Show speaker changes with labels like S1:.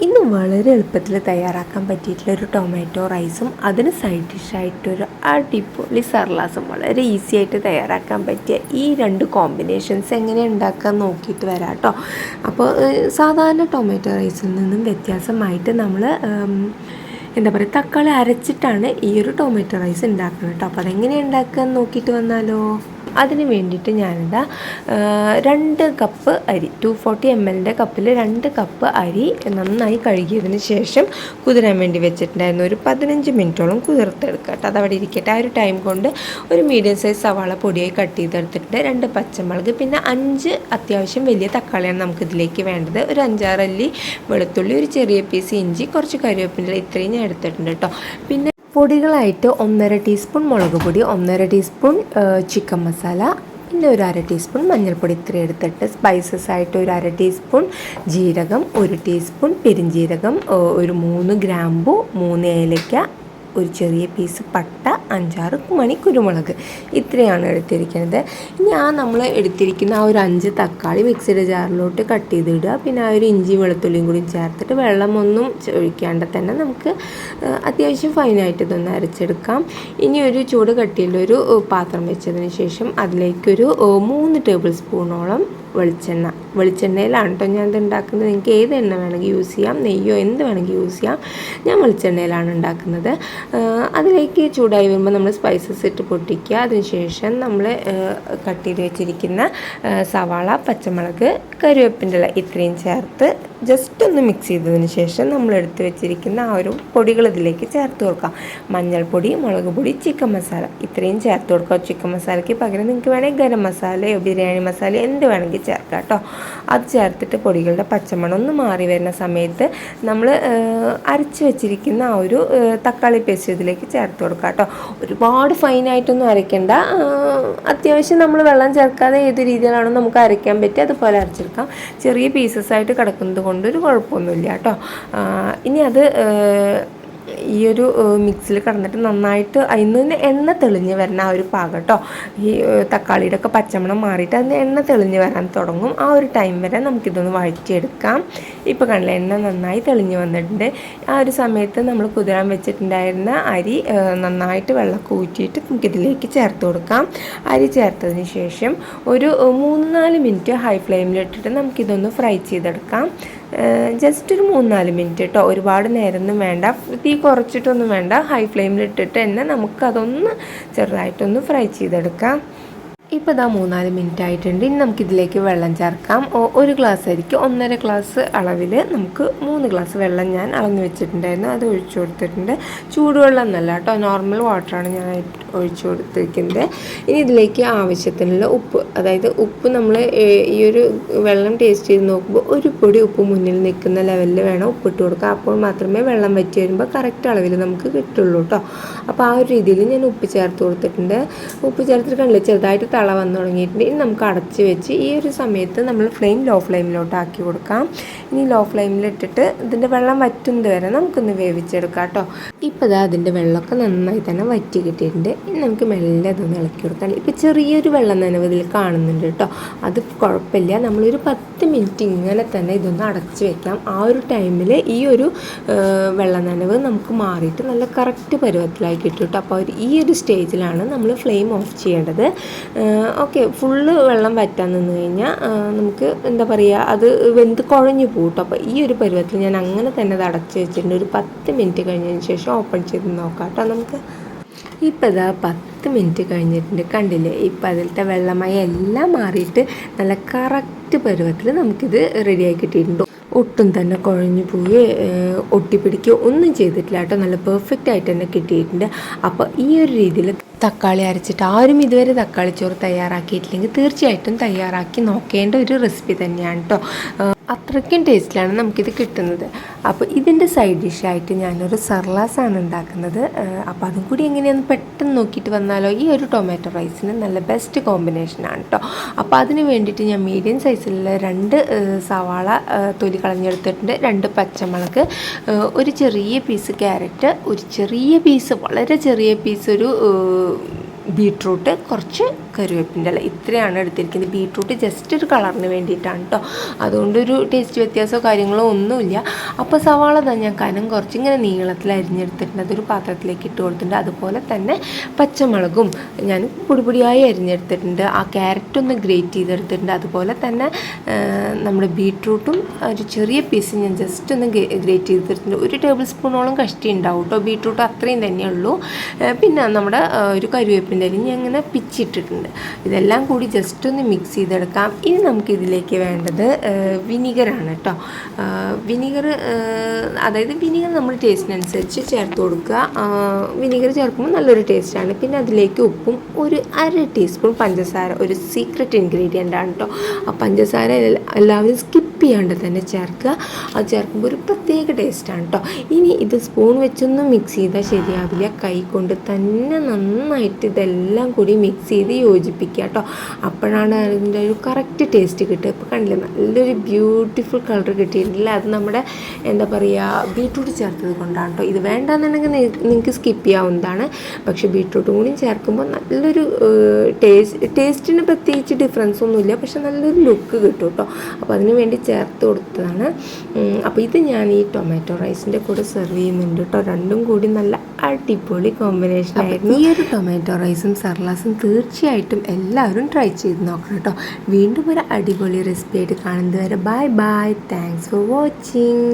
S1: ഇന്ന് വളരെ എളുപ്പത്തിൽ തയ്യാറാക്കാൻ പറ്റിയിട്ടുള്ള ഒരു ടൊമാറ്റോ റൈസും അതിന് സൈഡ് ഡിഷായിട്ടൊരു അടിപൊളി സർലാസും വളരെ ഈസി ആയിട്ട് തയ്യാറാക്കാൻ പറ്റിയ ഈ രണ്ട് കോമ്പിനേഷൻസ് എങ്ങനെ ഉണ്ടാക്കാൻ നോക്കിയിട്ട് വരാം കേട്ടോ അപ്പോൾ സാധാരണ ടൊമാറ്റോ റൈസിൽ നിന്നും വ്യത്യാസമായിട്ട് നമ്മൾ എന്താ പറയുക തക്കാളി അരച്ചിട്ടാണ് ഈ ഒരു ടൊമാറ്റോ റൈസ് ഉണ്ടാക്കുന്നത് കേട്ടോ അപ്പോൾ അതെങ്ങനെ ഉണ്ടാക്കുക നോക്കിയിട്ട് വന്നാലോ? അതിന് വേണ്ടിയിട്ട് ഞാനിതാ രണ്ട് കപ്പ് അരി ടു ഫോർട്ടി എം എല്ലിന്റെ കപ്പിൽ രണ്ട് കപ്പ് അരി നന്നായി കഴുകിയതിന് ശേഷം കുതിരാൻ വേണ്ടി വെച്ചിട്ടുണ്ടായിരുന്നു. ഒരു പതിനഞ്ച് മിനിറ്റോളം കുതിർത്തെടുക്കുക കേട്ടോ. അതവിടെ ഇരിക്കട്ടെ. ആ ഒരു ടൈം കൊണ്ട് ഒരു മീഡിയം സൈസ് സവാള പൊടിയായി കട്ട് ചെയ്തെടുത്തിട്ടുണ്ട്. രണ്ട് പച്ചമുളക് പിന്നെ അഞ്ച് അത്യാവശ്യം വലിയ തക്കാളിയാണ് നമുക്ക് ഇതിലേക്ക് വേണ്ടത്. ഒരു അഞ്ചാറ് അല്ലി വെളുത്തുള്ളി ഒരു ചെറിയ പീസ് ഇഞ്ചി കുറച്ച് കറിവേപ്പിന്റെ ഇത്രയും ഞാൻ എടുത്തിട്ടുണ്ട് കേട്ടോ. പിന്നെ പൊടികളായിട്ട് ഒന്നര ടീസ്പൂൺ മുളക് പൊടി ഒന്നര ടീസ്പൂൺ ചിക്കൻ മസാല പിന്നെ ഒരു അര ടീസ്പൂൺ മഞ്ഞൾപ്പൊടി ഇത്ര എടുത്തിട്ട് സ്പൈസസ് ആയിട്ട് ഒരു അര ടീസ്പൂൺ ജീരകം ഒരു ടീസ്പൂൺ പെരിഞ്ജീരകം ഒരു മൂന്ന് ഗ്രാമ്പു മൂന്ന് ഏലയ്ക്ക ഒരു ചെറിയ പീസ് പട്ട അഞ്ചാറ് മണി കുരുമുളക്. ഇത്രയാണ് എടുത്തിരിക്കുന്നത്. ഇനി ആ നമ്മൾ എടുത്തിരിക്കുന്ന ആ ഒരു അഞ്ച് തക്കാളി മിക്സിയുടെ ജാറിലോട്ട് കട്ട് ചെയ്തിടുക. പിന്നെ ആ ഒരു ഇഞ്ചി വെളുത്തുള്ളിയും കൂടി ചേർത്തിട്ട് വെള്ളമൊന്നും ഒഴിക്കാണ്ട് തന്നെ നമുക്ക് അത്യാവശ്യം ഫൈനായിട്ട് ഇതൊന്ന് അരച്ചെടുക്കാം. ഇനി ഒരു ചൂട് കട്ടിയുള്ള ഒരു പാത്രം വെച്ചതിന് ശേഷം അതിലേക്കൊരു മൂന്ന് ടേബിൾ സ്പൂണോളം വെളിച്ചെണ്ണ വെളിച്ചെണ്ണയിലാണ് കേട്ടോ ഞാൻ ഉണ്ടാക്കുന്നത്. നിങ്ങൾക്ക് ഏത് എണ്ണ വേണമെങ്കിൽ യൂസ് ചെയ്യാം നെയ്യോ എന്ത് വേണമെങ്കിൽ യൂസ് ചെയ്യാം ഞാൻ വെളിച്ചെണ്ണയിലാണ് ഉണ്ടാക്കുന്നത്. അതിലേക്ക് ചൂടായി വരുമ്പോൾ നമ്മൾ സ്പൈസസ് ഇട്ട് പൊട്ടിക്കുക. അതിനുശേഷം നമ്മൾ കട്ട് ചെയ്ത് വെച്ചിരിക്കുന്ന സവാള പച്ചമുളക് കരുവേപ്പിന്റെ ഇത്രയും ചേർത്ത് ജസ്റ്റ് ഒന്ന് മിക്സ് ചെയ്തതിന് ശേഷം നമ്മൾ എടുത്ത് വെച്ചിരിക്കുന്ന ആ ഒരു പൊടികൾ ഇതിലേക്ക് ചേർത്ത് കൊടുക്കാം. മഞ്ഞൾപ്പൊടി മുളക് പൊടി ചിക്കൻ മസാല ഇത്രയും ചേർത്ത് കൊടുക്കുക ചിക്കൻ മസാലയ്ക്ക് പകരം നിങ്ങൾക്ക് വേണമെങ്കിൽ ഗരം മസാലയോ ബിരിയാണി മസാലയോ എന്ത് വേണമെങ്കിൽ ചേർക്കാം കേട്ടോ അത് ചേർത്തിട്ട് പൊടികളുടെ പച്ചമണം ഒന്ന് മാറി വരുന്ന സമയത്ത് നമ്മൾ അരച്ച് വെച്ചിരിക്കുന്ന ആ ഒരു തക്കാളി പേസ്റ്റ് ഇതിലേക്ക് ചേർത്ത് കൊടുക്കുക കേട്ടോ. ഒരുപാട് ഫൈനായിട്ടൊന്നും അരയ്ക്കേണ്ട. അത്യാവശ്യം നമ്മൾ വെള്ളം ചേർക്കാതെ ഏത് രീതിയിലാണോ നമുക്ക് അരയ്ക്കാൻ പറ്റുക അതുപോലെ അരച്ചെടുക്കാം. ചെറിയ പീസസ് ആയിട്ട് കിടക്കുന്നത് കൊണ്ട് ഒരു കുഴപ്പമൊന്നുമില്ല കേട്ടോ. ഇനി അത് ഈ ഒരു മിക്സിൽ കിടന്നിട്ട് നന്നായിട്ട് അതിൽ നിന്ന് എണ്ണ തെളിഞ്ഞ് വരുന്ന ആ ഒരു പാകം കേട്ടോ ഈ തക്കാളിയുടെ ഒക്കെ പച്ചമണം മാറിയിട്ട് അതിന് എണ്ണ തെളിഞ്ഞ് വരാൻ തുടങ്ങും. ആ ഒരു ടൈം വരെ നമുക്കിതൊന്ന് വഴറ്റിയെടുക്കാം. ഇപ്പോൾ കണ്ടില്ല എണ്ണ നന്നായി തെളിഞ്ഞ് വന്നിട്ടുണ്ട്. ആ ഒരു സമയത്ത് നമ്മൾ കുതിരാൻ വെച്ചിട്ടുണ്ടായിരുന്ന അരി നന്നായിട്ട് വെള്ളമൊക്കെ ഊറ്റിയിട്ട് നമുക്കിതിലേക്ക് ചേർത്ത് കൊടുക്കാം. അരി ചേർത്തതിന് ശേഷം ഒരു മൂന്ന് നാല് മിനിറ്റ് ഹൈ ഫ്ലെയിമിലിട്ടിട്ട് നമുക്കിതൊന്ന് ഫ്രൈ ചെയ്തെടുക്കാം. ജസ്റ്റ് ഒരു മൂന്നാൽ മിനിറ്റ് കേട്ടോ ഒരുപാട് നേരമൊന്നും വേണ്ട. തീ കുറച്ചിട്ടൊന്നും വേണ്ട. ഹൈ ഫ്ലെയിമിലിട്ടിട്ട് തന്നെ നമുക്കതൊന്ന് ചെറുതായിട്ടൊന്ന് ഫ്രൈ ചെയ്തെടുക്കാം. ഇപ്പോൾ ഇതാ മൂന്നാൽ മിനിറ്റ് ആയിട്ടുണ്ട്. ഇനി നമുക്കിതിലേക്ക് വെള്ളം ചേർക്കാം. ഒരു ഗ്ലാസ് ആയിരിക്കും. ഒന്നര ഗ്ലാസ് അളവിൽ നമുക്ക് മൂന്ന് ഗ്ലാസ് വെള്ളം ഞാൻ അളന്ന് വെച്ചിട്ടുണ്ടായിരുന്നു. അത് ഒഴിച്ചു കൊടുത്തിട്ടുണ്ട്. ചൂടുവെള്ളം എന്നല്ല കേട്ടോ. നോർമൽ വാട്ടറാണ് ഞാൻ ഒഴിച്ചു കൊടുത്തിരിക്കുന്നത്. ഇനി ഇതിലേക്ക് ആവശ്യത്തിനുള്ള ഉപ്പ്. അതായത് ഉപ്പ് നമ്മൾ ഈ ഒരു വെള്ളം ടേസ്റ്റ് ചെയ്ത് നോക്കുമ്പോൾ ഒരു പൊടി ഉപ്പ് മുന്നിൽ നിൽക്കുന്ന ലെവലിൽ വേണം ഉപ്പിട്ട് കൊടുക്കുക അപ്പോൾ മാത്രമേ വെള്ളം വറ്റി വരുമ്പോൾ കറക്റ്റ് അളവിൽ നമുക്ക് കിട്ടുള്ളൂ കേട്ടോ. അപ്പോൾ ആ ഒരു രീതിയിൽ ഞാൻ ഉപ്പ് ചേർത്ത് കൊടുത്തിട്ടുണ്ട്. ഉപ്പ് ചേർത്തിട്ട് കണ്ടില്ല? ചെറുതായിട്ട് തള വന്നു തുടങ്ങിയിട്ടുണ്ട്. ഇനി നമുക്ക് അടച്ച് വെച്ച് ഈ ഒരു സമയത്ത് നമ്മൾ ഫ്ലെയിം ലോ ഫ്ലെയിമിലോട്ട് ആക്കി കൊടുക്കാം. ഇനി ലോ ഫ്ലെയിമിലിട്ടിട്ട് ഇതിന്റെ വെള്ളം വറ്റുന്നത് വരെ നമുക്കൊന്ന് വേവിച്ചെടുക്കാം കേട്ടോ. ഇപ്പോൾ ഇതാ അതിന്റെ വെള്ളമൊക്കെ നന്നായി തന്നെ വറ്റി കിട്ടിയിട്ടുണ്ട്. ഇനി നമുക്ക് മെല്ലെ അതൊന്ന് ഇളക്കി കൊടുക്കാം. ഇപ്പോൾ ചെറിയൊരു വെള്ളം നനവ് ഇതിൽ കാണുന്നുണ്ട് കേട്ടോ. അത് കുഴപ്പമില്ല. നമ്മളൊരു പത്ത് മിനിറ്റ് ഇങ്ങനെ തന്നെ ഇതൊന്ന് അടച്ച് വെക്കാം. ആ ഒരു ടൈമിൽ ഈ ഒരു വെള്ള നനവ് നമുക്ക് മാറിയിട്ട് നല്ല കറക്റ്റ് പരുവത്തിലായി കിട്ടും കേട്ടോ. അപ്പോൾ ഈ ഒരു സ്റ്റേജിലാണ് നമ്മൾ ഫ്ലെയിം ഓഫ് ചെയ്യേണ്ടത്. ഓക്കെ ഫുള്ള് വെള്ളം വറ്റാൻ നിന്ന് കഴിഞ്ഞാൽ നമുക്ക് എന്താ പറയുക അത് വെന്ത് കുഴഞ്ഞു പോകട്ടോ അപ്പോൾ ഈ ഒരു പരുവത്തിൽ ഞാൻ അങ്ങനെ തന്നെ അത് അടച്ച് വെച്ചിട്ടുണ്ട്. ഒരു പത്ത് മിനിറ്റ് കഴിഞ്ഞതിന് ശേഷം ഓപ്പൺ ചെയ്ത് നോക്കാം കേട്ടോ നമുക്ക്. ഇപ്പം ഇതാ പത്ത് മിനിറ്റ് കഴിഞ്ഞിട്ടുണ്ട്. കണ്ടില്ലേ? ഇപ്പം അതിലത്തെ വെള്ളമായി എല്ലാം മാറിയിട്ട് നല്ല കറക്റ്റ് പരുവത്തിൽ നമുക്കിത് റെഡിയായി കിട്ടിയിട്ടുണ്ട്. ഒട്ടും തന്നെ കുഴഞ്ഞു പോയി ഒട്ടിപ്പിടിക്കുകയോ ഒന്നും ചെയ്തിട്ടില്ല കേട്ടോ നല്ല പെർഫെക്റ്റ് ആയിട്ട് തന്നെ കിട്ടിയിട്ടുണ്ട്. അപ്പോൾ ഈ ഒരു രീതിയിൽ തക്കാളി അരച്ചിട്ട് ആരും ഇതുവരെ തക്കാളി ചോറ് തയ്യാറാക്കിയിട്ടില്ലെങ്കിൽ തീർച്ചയായിട്ടും തയ്യാറാക്കി നോക്കേണ്ട ഒരു റെസിപ്പി തന്നെയാണ് കേട്ടോ അത്രയ്ക്കും ടേസ്റ്റിലാണ് നമുക്കിത് കിട്ടുന്നത്. അപ്പോൾ ഇതിന്റെ സൈഡ് ഡിഷായിട്ട് ഞാനൊരു സർലാസാണ് ഉണ്ടാക്കുന്നത്. അപ്പോൾ അതും കൂടി എങ്ങനെയാണെന്ന് പെട്ടെന്ന് നോക്കിയിട്ട് വന്നാലോ? ഈ ഒരു ടൊമാറ്റോ റൈസിന് നല്ല ബെസ്റ്റ് കോമ്പിനേഷനാണ് കേട്ടോ അപ്പോൾ അതിന് വേണ്ടിയിട്ട് ഞാൻ മീഡിയം സൈസിലുള്ള രണ്ട് സവാള തൊലി കളഞ്ഞെടുത്തിട്ടുണ്ട്. രണ്ട് പച്ചമുളക് ഒരു ചെറിയ പീസ് ക്യാരറ്റ് ഒരു ചെറിയ പീസ് വളരെ ചെറിയ പീസ് ഒരു ബീട്രൂട്ട് കുറച്ച് കരുവേപ്പിന്റെ ഇല ഇത്രയാണ് എടുത്തിരിക്കുന്നത്. ബീട്രൂട്ട് ജസ്റ്റ് ഒരു കളറിന് വേണ്ടിയിട്ടാണ് കേട്ടോ അതുകൊണ്ടൊരു ടേസ്റ്റ് വ്യത്യാസമോ കാര്യങ്ങളോ ഒന്നുമില്ല. അപ്പോൾ സവാള തന്നെ ഞാൻ കനം കുറച്ച് ഇങ്ങനെ നീളത്തിൽ അരിഞ്ഞെടുത്തിട്ടുണ്ട്. അതൊരു പാത്രത്തിലേക്ക് ഇട്ട് കൊടുത്തിട്ടുണ്ട്. അതുപോലെ തന്നെ പച്ചമുളകും ഞാൻ പൊടിപൊടിയായി അരിഞ്ഞെടുത്തിട്ടുണ്ട്. ആ ക്യാരറ്റ് ഒന്ന് ഗ്രേറ്റ് ചെയ്തെടുത്തിട്ടുണ്ട്. അതുപോലെ തന്നെ നമ്മുടെ ബീട്രൂട്ടും ഒരു ചെറിയ പീസ് ഞാൻ ജസ്റ്റ് ഒന്ന് ഗ്രേറ്റ് ചെയ്തെടുത്തിട്ടുണ്ട്. ഒരു ടേബിൾ സ്പൂണോളം കഷ്ടി ഉണ്ടാവും കേട്ടോ ബീട്രൂട്ട് അത്രയും തന്നെയുള്ളൂ. പിന്നെ നമ്മുടെ ഒരു കരുവേപ്പിന്റെ അരി ഞാൻ ഇങ്ങനെ പിച്ചിട്ടിട്ടുണ്ട്. ഇതെല്ലാം കൂടി ജസ്റ്റ് ഒന്ന് മിക്സ് ചെയ്തെടുക്കാം. ഇനി നമുക്കിതിലേക്ക് വേണ്ടത് വിനീഗറാണ് കേട്ടോ വിനിഗർ അതായത് വിനിഗർ നമ്മൾ ടേസ്റ്റിനനുസരിച്ച് ചേർത്ത് കൊടുക്കുക. വിനിഗർ ചേർക്കുമ്പോൾ നല്ലൊരു ടേസ്റ്റാണ് പിന്നെ അതിലേക്ക് ഉപ്പും ഒരു അര ടീസ്പൂൺ പഞ്ചസാര ഒരു സീക്രട്ട് ഇൻഗ്രീഡിയന്റ് ആണ് കേട്ടോ ആ പഞ്ചസാര എല്ല- എല്ലാവരും സ്കിപ്പ് ചെയ്യാണ്ട് തന്നെ ചേർക്കുക. അത് ചേർക്കുമ്പോൾ ഒരു പ്രത്യേക ടേസ്റ്റാണ് കേട്ടോ ഇനി ഇത് സ്പൂൺ വെച്ചൊന്നും മിക്സ് ചെയ്താൽ ശരിയാവില്ല. കൈ കൊണ്ട് തന്നെ നന്നായിട്ട് ഇതെല്ലാം കൂടി മിക്സ് ചെയ്ത് യോജിപ്പിക്കുക കേട്ടോ അപ്പോഴാണ് അതിന്റെ ഒരു കറക്റ്റ് ടേസ്റ്റ് കിട്ടുക. ഇപ്പോൾ കണ്ടില്ലേ? നല്ലൊരു ബ്യൂട്ടിഫുൾ കളർ കിട്ടിയിട്ടില്ല അത് നമ്മുടെ എന്താ പറയുക ബീട്രൂട്ട് ചേർത്തത് കൊണ്ടാണ് കേട്ടോ ഇത് വേണ്ടെന്നുണ്ടെങ്കിൽ നിങ്ങൾക്ക് സ്കിപ്പ് ചെയ്യാവുന്നതാണ്. പക്ഷേ ബീട്രൂട്ടും കൂടി ചേർക്കുമ്പോൾ നല്ലൊരു ടേസ്റ്റ് ടേസ്റ്റിന് പ്രത്യേകിച്ച് ഡിഫറൻസ് ഒന്നുമില്ല. പക്ഷെ നല്ലൊരു ലുക്ക് കിട്ടും കേട്ടോ അപ്പോൾ അതിന് വേണ്ടി ചേർത്ത് കൊടുത്തതാണ്. അപ്പോൾ ഇത് ഞാൻ ഈ ടൊമാറ്റോ റൈസിന്റെ കൂടെ സെർവ് ചെയ്യുന്നുണ്ട് കേട്ടോ. രണ്ടും കൂടി നല്ല അടിപൊളി കോമ്പിനേഷൻ ആയിരുന്നു. ഈ ഒരു ടൊമാറ്റോ റൈസും സർലാസും തീർച്ചയായിട്ടും എല്ലാവരും ട്രൈ ചെയ്ത് നോക്കണം കേട്ടോ. വീണ്ടും ഒരു അടിപൊളി റെസിപ്പി ആയിട്ട് കാണുന്നത് വരെ bye bye thanks for watching